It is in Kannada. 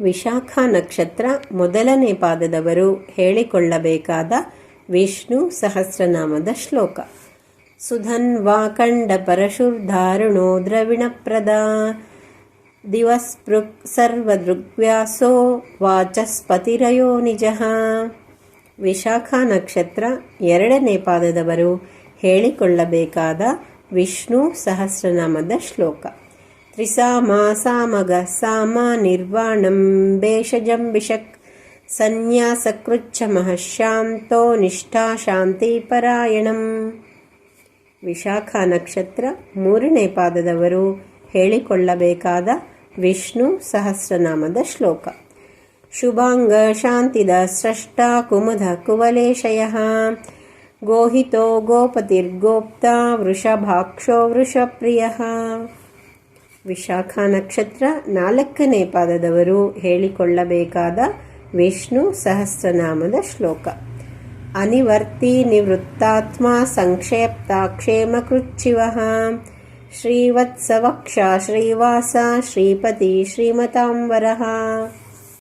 ವಿಶಾಖ ನಕ್ಷತ್ರ ಮೊದಲನೇ ಪಾದದವರು ಹೇಳಿಕೊಳ್ಳಬೇಕಾದ ವಿಷ್ಣು ಸಹಸ್ರನಾಮದ ಶ್ಲೋಕ. ಸುಧನ್ವಾಕಂಡ ಪರಶುರ್ಧಾರುಣೋ ದ್ರವಿಣಪ್ರದ, ದಿವಸ್ಪೃಕ್ ಸರ್ವದೃಗ್ವ್ಯಾಸೋ ವಾಚಸ್ಪತಿರಯೋ ನಿಜ. ವಿಶಾಖ ನಕ್ಷತ್ರ ಎರಡನೇ ಪಾದದವರು ಹೇಳಿಕೊಳ್ಳಬೇಕಾದ ವಿಷ್ಣು ಸಹಸ್ರನಾಮದ ಶ್ಲೋಕ. ತ್ರಿಸಾಮ ಸಾಮಗ ಸಾಮ ನಿರ್ವಾಣಂ ಭೇಷಜಂ ಬಿಷಕ್ ಸನ್ಯಾಸಕೃಚ್ಛಮಃ ಶಾಂತೋ ನಿಷ್ಠಾ ಶಾಂತಿಪರಾಯಣಂ ವಿಶಾಖ ನಕ್ಷತ್ರ ಮೂರನೇ ಪಾದದವರು ಹೇಳಿಕೊಳ್ಳಬೇಕಾದ ವಿಷ್ಣು ಸಹಸ್ರನಾಮದ ಶ್ಲೋಕ. ಶುಭಾಂಗ ಶಾಂತಿದ ಸ್ರಷ್ಟ ಕುಮುದ ಕುವಲೇಶಯ. ಗೋಹಿತೋ ಗೋಪತಿರ್ಗೋಪ್ತ ವೃಷಭಾಕ್ಷೋ ವೃಷಪ್ರಿಯ. ವಿಶಾಖ ನಕ್ಷತ್ರ ನಾಲ್ಕನೇ ಪಾದದವರು ಹೇಳಿಕೊಳ್ಳಬೇಕಾದ ವಿಷ್ಣು ಸಹಸ್ರನಾಮದ ಶ್ಲೋಕ. ಅನಿವರ್ತಿ ನಿವೃತ್ತಾತ್ಮ ಸಂಕ್ಷೇಪ್ತಾಕ್ಷೇಮಕೃಚ್ಛಿವ ಶ್ರೀವತ್ಸವಕ್ಷ ಶ್ರೀವಾಸ ಶ್ರೀಪತಿ ಶ್ರೀಮತಾಂಬರ.